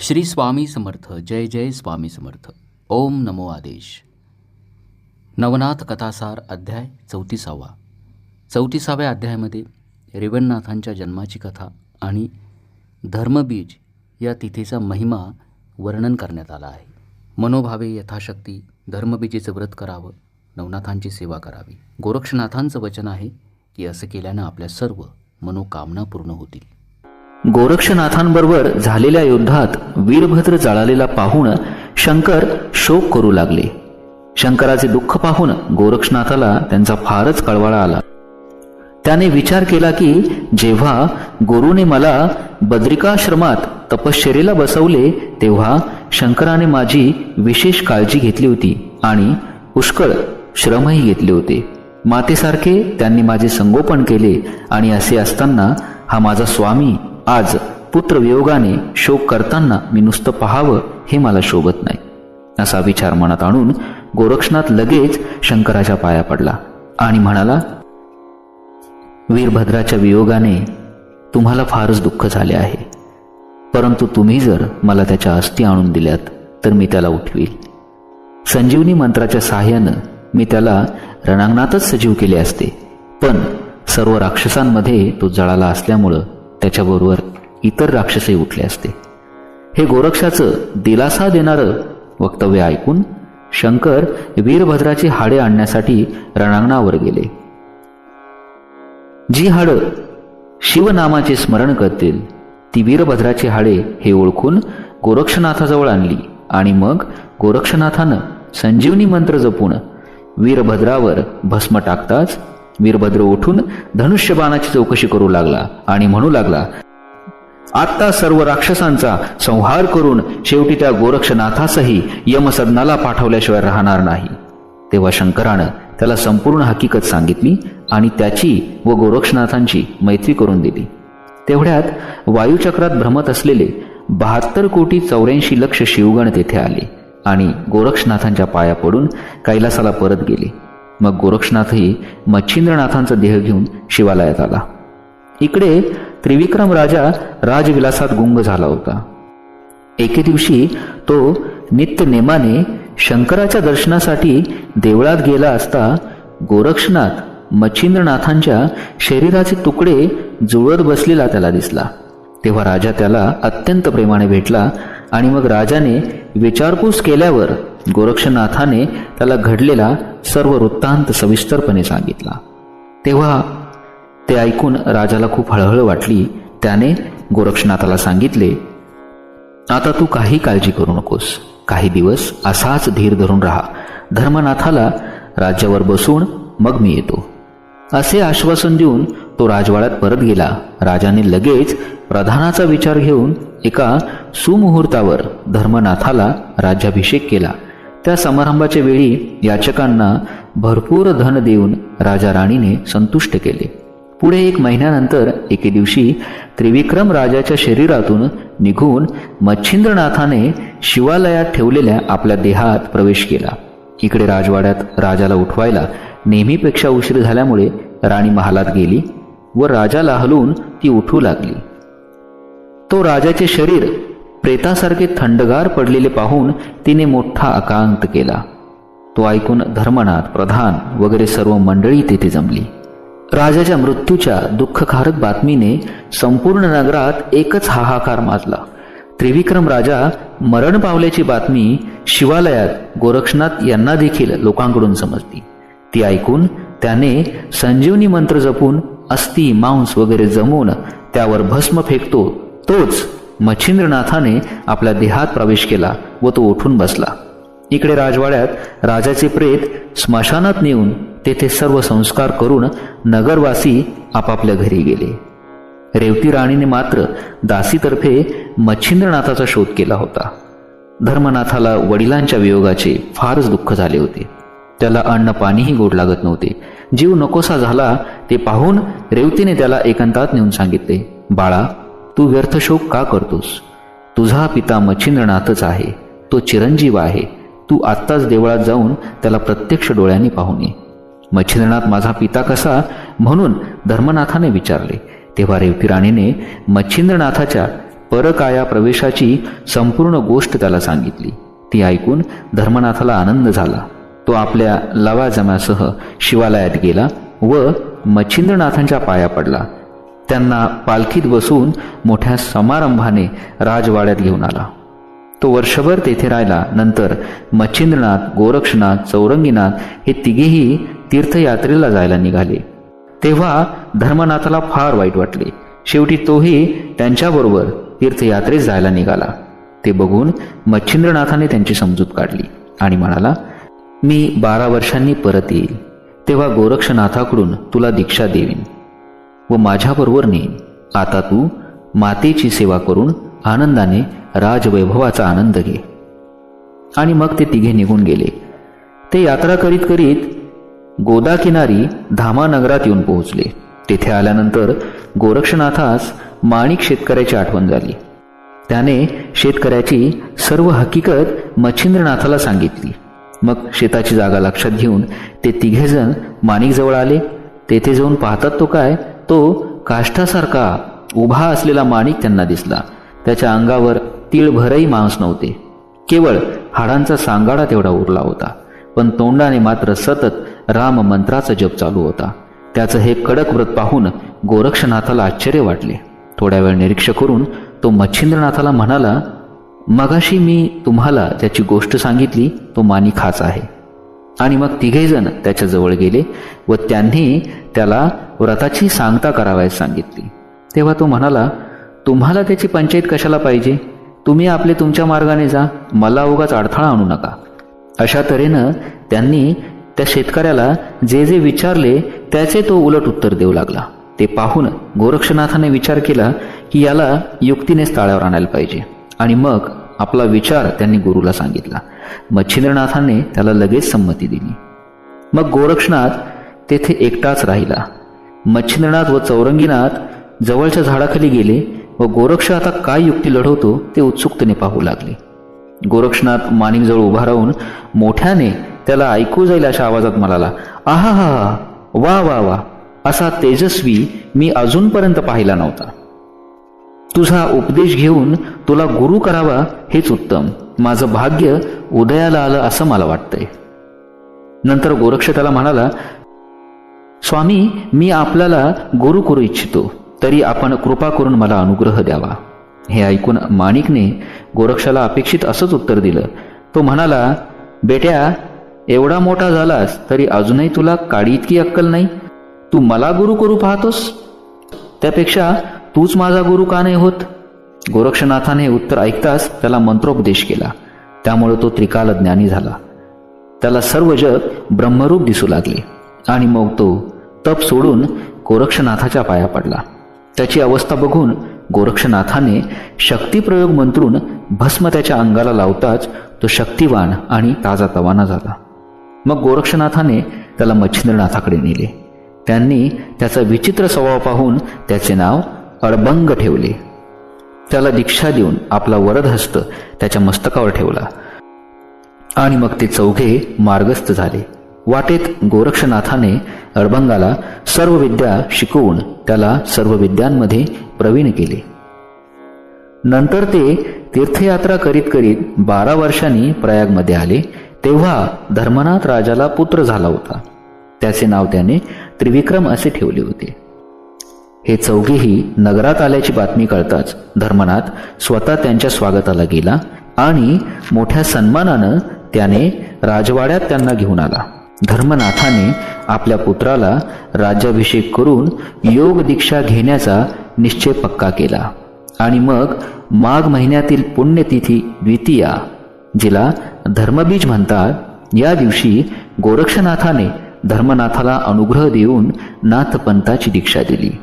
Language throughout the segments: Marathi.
श्री स्वामी समर्थ जय जय स्वामी समर्थ. ओम नमो आदेश. नवनाथ कथासार अध्याय चौतीसावा. चौतीसाव्या अध्यायामध्ये रेवणनाथांच्या जन्माची कथा आणि धर्मबीज या तिथेचा महिमा वर्णन करण्यात आला आहे. मनोभावे यथाशक्ती धर्मबीजेचं व्रत करावं नवनाथांची सेवा करावी. गोरक्षनाथांचं वचन आहे की असं केल्यानं आपल्या सर्व मनोकामना पूर्ण होतील. गोरक्षनाथांबरोबर झालेल्या युद्धात वीरभद्र जळालेला पाहून शंकर शोक करू लागले. शंकराचे दुःख पाहून गोरक्षनाथाला त्यांचा फारच कळवाळा आला. त्याने विचार केला की जेव्हा गुरुने मला बद्रिकाश्रमात तपश्चर्येला बसवले तेव्हा शंकराने माझी विशेष काळजी घेतली होती आणि पुष्कळ श्रमही घेतले होते. मातेसारखे त्यांनी माझे संगोपन केले आणि असे असताना हा माझा स्वामी आज पुत्रवियोगाने शोक करताना मी नुसतं पाहावं हे मला शोभत नाही. असा विचार मनात आणून गोरक्षनाथ लगेच शंकराच्या पाया पडला आणि म्हणाला वीरभद्राच्या वियोगाने तुम्हाला फारच दुःख झाले आहे. परंतु तुम्ही जर मला त्याच्या अस्थी आणून दिल्यात तर मी त्याला उठवील. संजीवनी मंत्राच्या सहाय्यानं मी त्याला रणांगणातच सजीव केले असते. पण सर्व राक्षसांमध्ये तो जळाला असल्यामुळं त्याच्याबरोबर इतर राक्षसही उठले असते. हे गोरक्षाचं दिलासा देणारं वक्तव्य ऐकून शंकर वीरभद्राची हाडे आणण्यासाठी रणांगणावर गेले. जी हाडं शिवनामाचे स्मरण करतील ती वीरभद्राची हाडे हे ओळखून गोरक्षनाथाजवळ आणली आणि मग गोरक्षनाथानं संजीवनी मंत्र जपून वीरभद्रावर भस्म टाकताच वीरभद्र उठून धनुष्यबाणाची चौकशी करू लागला आणि म्हणू लागला आता सर्व राक्षसांचा संहार करून शेवटी त्या गोरक्षनाथासही यमसदनाला पाठवल्याशिवाय राहणार नाही. तेव्हा शंकरानं त्याला संपूर्ण हकीकत सांगितली आणि त्याची व गोरक्षनाथांची मैत्री करून दिली. तेवढ्यात वायुचक्रात भ्रमत असलेले बहात्तर कोटी चौऱ्याऐंशी लक्ष शिवगण तेथे आले आणि गोरक्षनाथांच्या पाया पडून कैलासाला परत गेले. मग गोरक्षनाथही मच्छिंद्रनाथांचा देह घेऊन शिवालयात आला. इकडे त्रिविक्रम राजा राजविलासात गुंग झाला होता. एके दिवशी तो नित्य नेमाने शंकराच्या दर्शनासाठी देवळात गेला असता गोरक्षनाथ मच्छिंद्रनाथांच्या शरीराचे तुकडे जुळत बसलेला त्याला दिसला. तेव्हा राजा त्याला अत्यंत प्रेमाने भेटला आणि मग राजाने विचारपूस केल्यावर गोरक्षनाथाने त्याला घडलेला सर्व वृत्तांत सविस्तरपणे सांगितला. तेव्हा ते ऐकून राजाला खूप हळहळ वाटली. त्याने गोरक्षनाथाला सांगितले आता तू काही काळजी करू नकोस. काही दिवस असाच धीर धरून राहा. धर्मनाथाला राज्यावर बसून मग मी येतो. असे आश्वासन देऊन तो राजवाड्यात परत गेला. राजाने लगेच प्रधानाचा विचार घेऊन एका सुमुहूर्तावर धर्मनाथाला राज्याभिषेक केला. त्या समारंभाच्या वेळी याचकांना भरपूर धन देऊन राजा राणीने संतुष्ट केले. पुढे एक महिन्यानंतर एके दिवशी त्रिविक्रम राजाच्या शरीरातून निघून मच्छिंद्रनाथाने शिवालयात ठेवलेल्या आपल्या देहात प्रवेश केला. इकडे राजवाड्यात राजाला उठवायला नेहमीपेक्षा उशीर झाल्यामुळे राणी महालात गेली व राजाला हलवून ती उठू लागली. तो राजाचे शरीर प्रेतासारखे थंडगार पडलेले पाहून तिने मोठा आकांत केला. तो ऐकून धर्मनाथ प्रधान वगैरे सर्व मंडळी तेथे जमली. राजाच्या मृत्यूच्या दुःखकारक बातमीने संपूर्ण नगरात एकच हाहाकार माजला. त्रिविक्रम राजा मरण पावल्याची बातमी शिवालयात गोरक्षनाथ यांना देखील लोकांकडून समजली. ती ऐकून त्याने संजीवनी मंत्र जपून अस्थि मांस वगैरे जमवून त्यावर भस्म फेकतो तोच मच्छिंद्रनाथाने आपल्या देहात प्रवेश केला व तो उठून बसला. इकडे राजवाड्यात राजाचे प्रेत स्मशानात नेऊन तेथे सर्व संस्कार करून नगरवासी आपापल्या घरी गेले. रेवती राणीने मात्र दासीतर्फे मच्छिंद्रनाथाचा शोध केला होता. धर्मनाथाला वडिलांच्या वियोगाचे फारच दुःख झाले होते. त्याला अन्न पाणीही गोड लागत नव्हते. जीव नकोसा झाला ते पाहून रेवतीने त्याला एकांतात नेऊन सांगितले बाळा तू व्यर्थ शोक का करतोस? तुझा पिता मच्छिंद्रनाथच आहे. तो चिरंजीव आहे. तू आत्ताच देवळात जाऊन त्याला प्रत्यक्ष डोळ्यांनी पाहून ये. मच्छिंद्रनाथ माझा पिता कसा? म्हणून धर्मनाथाने विचारले. तेव्हा रेवती राणीने मच्छिंद्रनाथाच्या परकाया प्रवेशाची संपूर्ण गोष्ट त्याला सांगितली. ती ऐकून धर्मनाथाला आनंद झाला. तो आपल्या लवाजम्यासह शिवालयात गेला व मच्छिंद्रनाथांच्या पाया पडला. त्यांना पालखीत बसवून मोठ्या समारंभाने राजवाड्यात घेऊन आला. तो वर्षभर तेथे राहिला. नंतर मच्छिंद्रनाथ गोरक्षनाथ चौरंगीनाथ हे तिघेही तीर्थयात्रेला जायला निघाले. तेव्हा धर्मनाथाला फार वाईट वाटले. शेवटी तोही त्यांच्याबरोबर तीर्थयात्रेत जायला निघाला. ते बघून मच्छिंद्रनाथाने त्यांची समजूत काढली आणि म्हणाला मी बारा वर्षांनी परत येईल. तेव्हा गोरक्षनाथाकडून तुला दीक्षा देवीन व माझ्याबरोबर ने आता तू मातेची सेवा करून आनंदाने राजवैभवाचा आनंद घे. आणि मग ते तिघे निघून गेले. ते यात्रा करीत करीत गोदाकिनारी धामानगरात येऊन पोहोचले. तेथे आल्यानंतर गोरक्षनाथास माणिक शेतकऱ्याची आठवण झाली. त्याने शेतकऱ्याची सर्व हकीकत मच्छिंद्रनाथाला सांगितली. मग शेताची जागा लक्षात घेऊन ते तिघेजण माणिकजवळ आले. तेथे जाऊन पाहतात तो काय तो काष्ठासारखा उभा असलेला माणिक त्यांना दिसला. त्याच्या अंगावर तीळभरही मांस नव्हते. केवळ हाडांचा सांगाडा तेवढा उरला होता. पण तोंडाने मात्र सतत राम मंत्राचा जप चालू होता. त्याचं हे कडक व्रत पाहून गोरक्षनाथाला आश्चर्य वाटले. थोड्या वेळ निरीक्ष करून तो मच्छिंद्रनाथाला म्हणाला मगाशी मी तुम्हाला त्याची गोष्ट सांगितली तो माणिक हाच आहे. आणि मग तिघेजण त्याच्याजवळ गेले व त्यांनी त्याला व्रताची सांगता करावयास सांगितली. तेव्हा तो म्हणाला तुम्हाला त्याची पंचायत कशाला पाहिजे? तुम्ही आपले तुमच्या मार्गाने जा मला उगाच अडथळा आणू नका. अशा तऱ्हेनं त्यांनी त्या शेतकऱ्याला जे जे विचारले त्याचे तो उलट उत्तर देऊ लागला. ते पाहून गोरक्षनाथाने विचार केला की याला युक्तीनेच ताळ्यावर आणायला पाहिजे. आणि मग आपला विचार त्यांनी गुरुला सांगितला. मच्छिंद्रनाथाने त्याला लगेच संमती दिली. मग गोरक्षनाथ तेथे एकटाच राहिला. मच्छिंद्रनाथ व चौरंगीनाथ जवळच्या झाडाखाली गेले व गोरक्ष आता काय युक्ती लढवतो ते उत्सुकतेने पाहू लागले. गोरक्षनाथ मानिकजवळ उभा राहून मोठ्याने त्याला ऐकू जाईल अशा आवाजात म्हणाला आहा हा वा वा वा असा तेजस्वी मी अजूनपर्यंत पाहिला नव्हता. तुझा उपदेश घेऊन तुला गुरु करावा हेच उत्तम. माझं भाग्य उदयाला आलं असं मला वाटतंय. नंतर गोरक्ष त्याला म्हणाला स्वामी मी आपल्याला गुरु करू इच्छितो तरी आपण कृपा करून मला अनुग्रह द्यावा. हे ऐकून माणिकने गोरक्षाला अपेक्षित असंच उत्तर दिलं. तो म्हणाला बेट्या एवढा मोठा झालास तरी अजूनही तुला काडी इतकी अक्कल नाही? तू मला गुरु करू पाहतोस? त्यापेक्षा तूच माझा गुरु का नाही होत? गोरक्षनाथाने हे उत्तर ऐकताच त्याला मंत्रोपदेश केला. त्यामुळे तो त्रिकाल ज्ञानी झाला. त्याला सर्व जग ब्रह्मरूप दिसू लागले. आणि मग तो तप सोडून गोरक्षनाथाच्या पाया पडला. त्याची अवस्था बघून गोरक्षनाथाने शक्तिप्रयोग मंत्रून भस्म त्याच्या अंगाला लावताच तो शक्तिवान आणि ताजा तवाना झाला. मग गोरक्षनाथाने त्याला मच्छिंद्रनाथाकडे नेले. त्यांनी त्याचा विचित्र स्वभाव पाहून त्याचे नाव अडबंग ठेवले. त्याला दीक्षा देऊन आपला वरदहस्त त्याच्या मस्तकावर ठेवला. आणि मग ते चौघे मार्गस्थ झाले. वाटेत गोरक्षनाथाने अडबंगाला सर्व विद्या शिकवून त्याला सर्व विद्यांमध्ये प्रवीण केले. नंतर ते तीर्थयात्रा करीत करीत बारा वर्षांनी प्रयागमध्ये आले तेव्हा धर्मनाथ राजाला पुत्र झाला होता. त्याचे नाव त्याने त्रिविक्रम असे ठेवले होते. हे चौघेही नगरात आल्याची बातमी कळताच धर्मनाथ स्वतः त्यांच्या स्वागताला गेला आणि मोठ्या सन्मानानं त्याने राजवाड्यात त्यांना घेऊन आला. धर्मनाथाने आपल्या पुत्राला राज्याभिषेक करून योग दीक्षा घेण्याचा निश्चय पक्का केला. आणि मग माघ महिन्यातील पुण्यतिथी द्वितीया जिला धर्मबीज म्हणतात या दिवशी गोरक्षनाथाने धर्मनाथाला अनुग्रह देऊन नाथपंथाची दीक्षा दिली.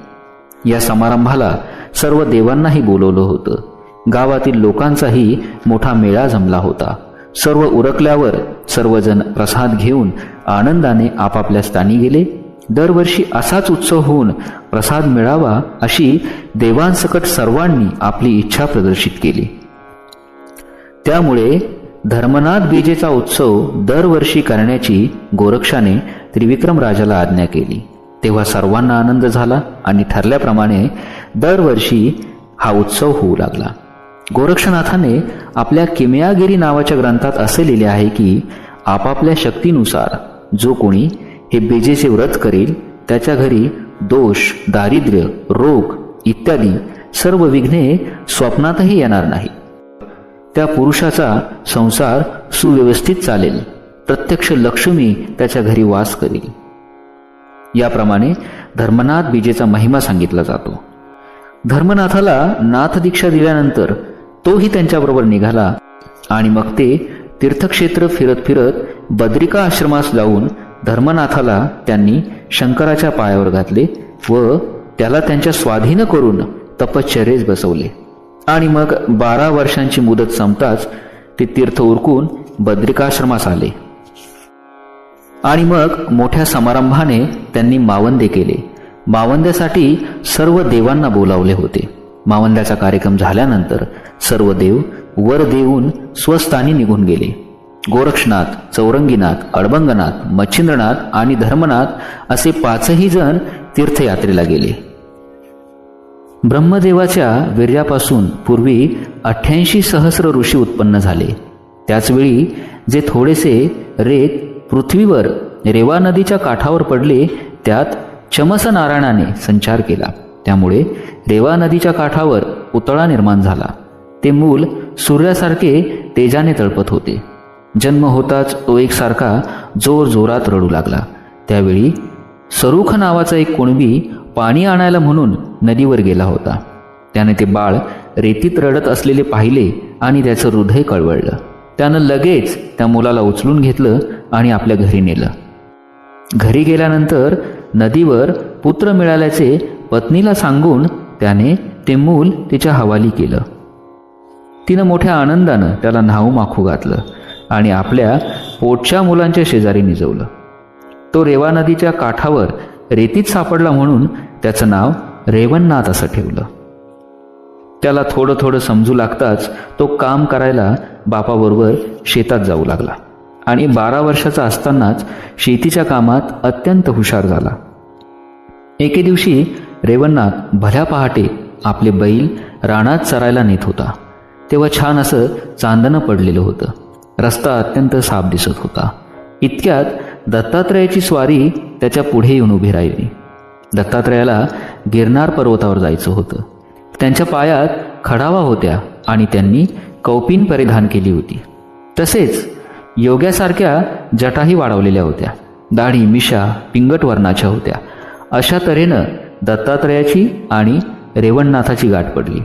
या समारंभाला सर्व देवांनाही बोलवलं होतं. गावातील लोकांचाही मोठा मेळा जमला होता. सर्व उरकल्यावर सर्वजण प्रसाद घेऊन आनंदाने आपापल्या स्थानी गेले. दरवर्षी असाच उत्सव होऊन प्रसाद मिळावा अशी देवांसकट सर्वांनी आपली इच्छा प्रदर्शित केली. त्यामुळे धर्मनाथ बीजेचा उत्सव दरवर्षी करण्याची गोरक्षाने त्रिविक्रम राजाला आज्ञा केली. तेव्हा सर्वांना आनंद झाला आणि ठरल्याप्रमाणे दरवर्षी हा उत्सव होऊ लागला. गोरक्षनाथाने आपल्या किमयागिरी नावाच्या ग्रंथात असे लिहिले आहे की आपापल्या शक्तीनुसार जो कोणी हे बेजेचे व्रत करेल त्याच्या घरी दोष दारिद्र्य रोग इत्यादी सर्व विघ्ने स्वप्नातही येणार नाही. त्या पुरुषाचा संसार सुव्यवस्थित चालेल. प्रत्यक्ष लक्ष्मी त्याच्या घरी वास करेल. याप्रमाणे धर्मनाथ बीजेचा महिमा सांगितला जातो. धर्मनाथाला नाथ दीक्षा दिल्यानंतर तोही त्यांच्याबरोबर निघाला. आणि मग ते तीर्थक्षेत्र फिरत फिरत बद्रिका आश्रमास जाऊन धर्मनाथाला त्यांनी शंकराच्या पायावर घातले व त्याला त्यांच्या स्वाधीन करून तपश्चर्येस बसवले. आणि मग बारा वर्षांची मुदत संपताच ते तीर्थ उरकून बद्रिकाश्रमास आले. आणि मग मोठ्या समारंभाने त्यांनी मावंदे केले. मावंद्यासाठी सर्व देवांना बोलावले होते. मावंद्याचा कार्यक्रम झाल्यानंतर सर्व देव वर देऊन स्वस्थानी निघून गेले. गोरक्षनाथ चौरंगीनाथ अडबंगनाथ मच्छिंद्रनाथ आणि धर्मनाथ असे पाचही जण तीर्थयात्रेला गेले. ब्रह्मदेवाच्या वीर्यापासून पूर्वी अठ्ठ्याऐंशी सहस्र ऋषी उत्पन्न झाले. त्याचवेळी जे थोडेसे रेत पृथ्वीवर रेवा नदीच्या काठावर पडले त्यात चमस नारायणाने संचार केला. त्यामुळे रेवा नदीच्या काठावर पुतळा निर्माण झाला. ते मूल सूर्यासारखे तेजाने तळपत होते. जन्म होताच तो एकसारखा जोर जोरात रडू लागला. त्यावेळी सरुख नावाचा एक कुणबी पाणी आणायला म्हणून नदीवर गेला होता. त्याने ते बाळ रेतीत रडत असलेले पाहिले आणि त्याचं हृदय कळवळलं. त्यानं लगेच त्या मुलाला उचलून घेतलं आणि आपल्या घरी नेलं. घरी गेल्यानंतर नदीवर पुत्र मिळाल्याचे पत्नीला सांगून त्याने ते मूल तिच्या हवाली केलं. तिनं मोठ्या आनंदानं त्याला न्हाऊ माखू घातलं आणि आपल्या पोटच्या मुलांच्या शेजारी निजवलं. तो रेवा नदीच्या काठावर रेतीत सापडला म्हणून त्याचं नाव रेवणनाथ असं ठेवलं. त्याला थोडं थोडं समजू लागताच तो काम करायला बापाबरोबर शेतात जाऊ लागला आणि बारा वर्षाचा असतानाच शेतीच्या कामात अत्यंत हुशार झाला. एके दिवशी रेवणनाथ भल्या पहाटे आपले बैल रानात चरायला नेत होता. तेव्हा छान असं चांदणं पडलेलं होतं. रस्ता अत्यंत साफ दिसत होता. इतक्यात दत्तात्रयाची स्वारी त्याच्या पुढे येऊन उभी राहिली. दत्तात्रयाला गिरनार पर्वतावर जायचं होतं. त्यांच्या पायात खडावा होत्या आणि त्यांनी कौपीन परिधान केली होती. तसेच योग्यासारख्या जटाही वाढवलेल्या होत्या. दाढी मिशा पिंगट वर्णाच्या होत्या. अशा तऱ्हेनं दत्तात्रयाची आणि रेवणनाथाची गाठ पडली.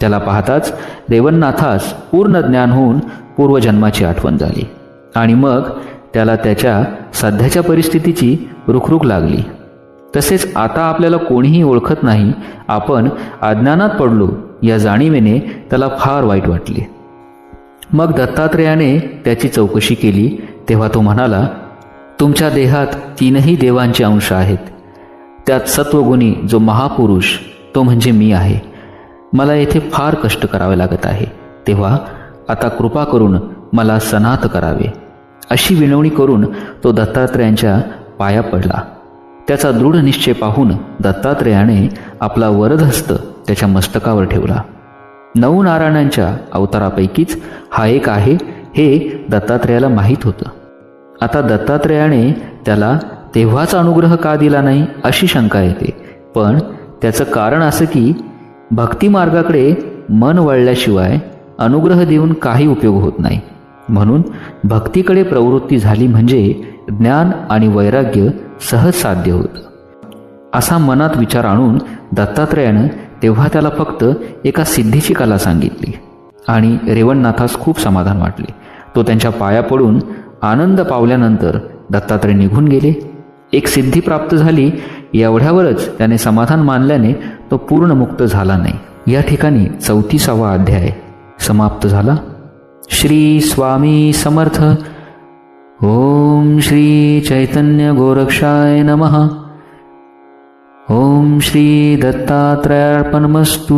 त्याला पाहताच रेवणनाथास पूर्ण ज्ञान होऊन पूर्वजन्माची आठवण झाली. आणि मग त्याला त्याच्या सध्याच्या परिस्थितीची रुखरुख लागली. तसेच आता आपल्याला कोणीही ओळखत नाही आपण अज्ञानात पडलो या जाणीवेने त्याला फार वाईट वाटले. मग दत्तात्रेयाने त्याची चौकशी केली तेव्हा तो म्हणाला तुमच्या देहात तीनही देवांचे अंश आहेत. त्यात सत्वगुणी जो महापुरुष तो म्हणजे मी आहे. मला येथे फार कष्ट करावे लागत आहे. तेव्हा आता कृपा करून मला सनात करावे. अशी विनवणी करून तो दत्तात्रेयांच्या पाया पडला. त्याचा दृढ निश्चय पाहून दत्तात्रेयाने आपला वरदहस्त त्याच्या मस्तकावर ठेवला. नऊ नारायणांच्या अवतारापैकीच हा एक आहे हे दत्तात्रेयाला माहीत होतं. आता दत्तात्रेयाने त्याला तेव्हाच अनुग्रह का दिला नाही अशी शंका येते. पण त्याचं कारण असं की भक्तिमार्गाकडे मन वळल्याशिवाय अनुग्रह देऊन काही उपयोग होत नाही. म्हणून भक्तीकडे प्रवृत्ती झाली म्हणजे ज्ञान आणि वैराग्य सहज साध्य होतं. असा मनात विचार आणून दत्तात्रयानं तेव्हा त्याला फक्त एका सिद्धीची कला सांगितली. आणि रेवणनाथास खूप समाधान वाटले. तो त्यांच्या पाया पडून आनंद पावल्यानंतर दत्तात्रय निघून गेले. एक सिद्धी प्राप्त झाली एवढ्यावरच त्याने समाधान मानल्याने तो पूर्ण मुक्त झाला नाही. या ठिकाणी चौतीसावा अध्याय समाप्त झाला. श्री स्वामी समर्थ. ओम श्री चैतन्य गोरक्षाय नमः. ओम श्री दत्तात्रयार्पणमस्तू.